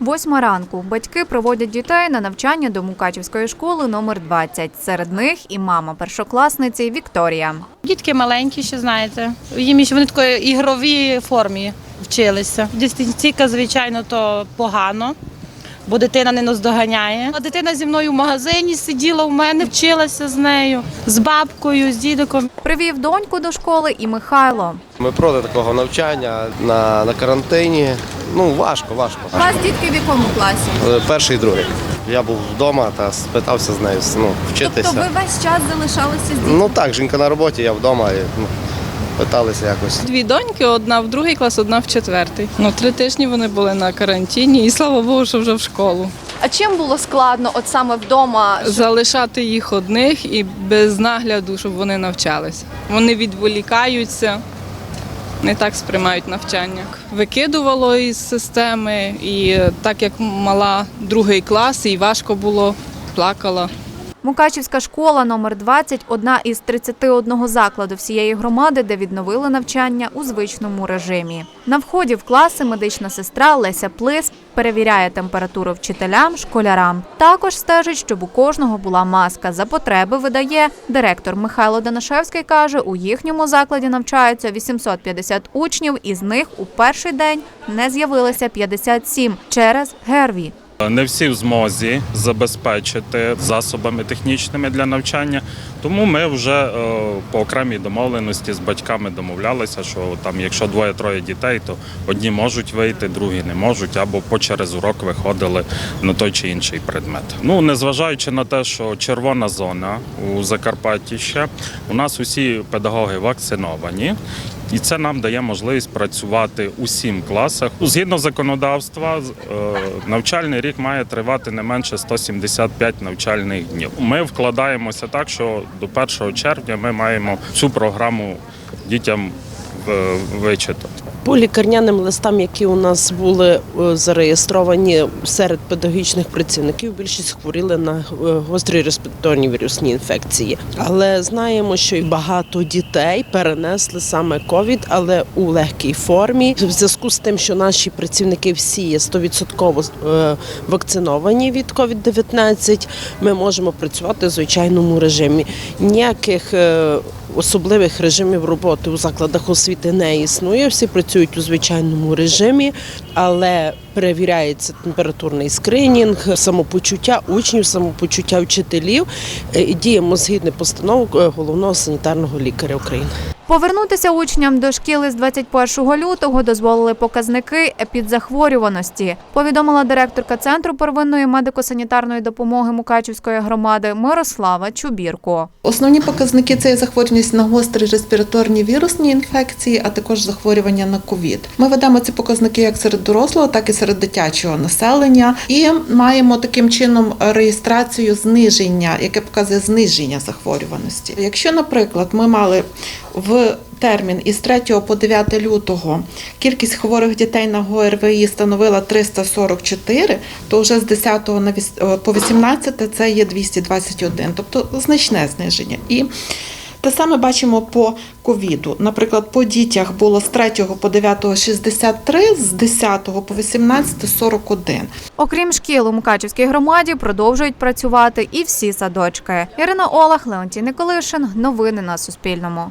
Восьма ранку. Батьки проводять дітей на навчання до Мукачівської школи номер 20. Серед них і мама першокласниці Вікторія. Дітки маленькі, ще знаєте. Їм ще вони такої ігровій формі вчилися. Дистанційка, звичайно, то погано, бо дитина не наздоганяє. А дитина зі мною в магазині сиділа в мене, вчилася з нею, з бабкою, з дідиком. Привів доньку до школи і Михайло. Ми проти такого навчання на, на карантині. Ну, важко, важко. У вас дітки в якому класі? Е, Перший і другий. Я був вдома та спитався з нею ну, вчитися. Тобто ви весь час залишалися з дітьми? Ну так, жінка на роботі, я вдома. І, ну, питалися якось. Дві доньки, одна в другий клас, одна в четвертий. Ну, три тижні вони були на карантині, і слава Богу, що вже в школу. А чим було складно от саме вдома? Залишати їх одних і без нагляду, щоб вони навчалися. Вони відволікаються, не так сприймають навчання. Викидувало із системи, і так як мала другий клас, і важко було, плакала. Мукачівська школа номер 20 – одна із 31 закладу всієї громади, де відновили навчання у звичному режимі. На вході в класи медична сестра Леся Плис перевіряє температуру вчителям, школярам. Також стежить, щоб у кожного була маска. За потреби видає. Директор Михайло Данашевський каже, у їхньому закладі навчаються 850 учнів, із них у перший день не з'явилося 57 через ГРВІ. Не всі в змозі забезпечити засобами технічними для навчання, тому ми вже е, по окремій домовленості з батьками домовлялися, що там, якщо двоє-троє дітей, то одні можуть вийти, другі не можуть, або по через урок виходили на той чи інший предмет. Ну незважаючи на те, що червона зона у Закарпатті ще у нас усі педагоги вакциновані. І це нам дає можливість працювати у сім класах. Згідно законодавства, е, навчальний рік має тривати не менше 175 навчальних днів. Ми вкладаємося так, що до 1 червня ми маємо цю програму дітям вичитати. По лікарняним листам, які у нас були е, зареєстровані серед педагогічних працівників, більшість хворіли на е, гострі респіраторні вірусні інфекції. Але знаємо, що й багато дітей перенесли саме ковід, але у легкій формі. В зв'язку з тим, що наші працівники всі є 100% е, вакциновані від COVID-19, ми можемо працювати в звичайному режимі. Ніяких особливих режимів роботи у закладах освіти не існує. Всі працюють у звичайному режимі, але перевіряється температурний скринінг, самопочуття учнів, самопочуття вчителів. Е, діємо згідно постанов е, головного санітарного лікаря України. Повернутися учням до шкіли з 21 лютого дозволили показники епідзахворюваності, повідомила директорка Центру первинної медико-санітарної допомоги Мукачівської громади Мирослава Чубірко. Основні показники це є захворюваність на гострі респіраторні вірусні інфекції, а також захворювання на ковід. Ми ведемо ці показники як серед дорослого, так і серед дитячого населення, і маємо таким чином реєстрацію зниження, яке показує зниження захворюваності. Якщо, наприклад, ми мали в термін із 3 по 9 лютого кількість хворих дітей на ГОРВІ становила 344, то вже з 10 на віс- е, по 18 це є 221, тобто значне зниження. І те саме бачимо по ковіду. Наприклад, по дітях було з 3 по 9 63, з 10 по 18 41. Окрім шкіл у Мукачівській громаді продовжують працювати і всі садочки. Ірина Олах, Леонтій Николишин. Новини на Суспільному.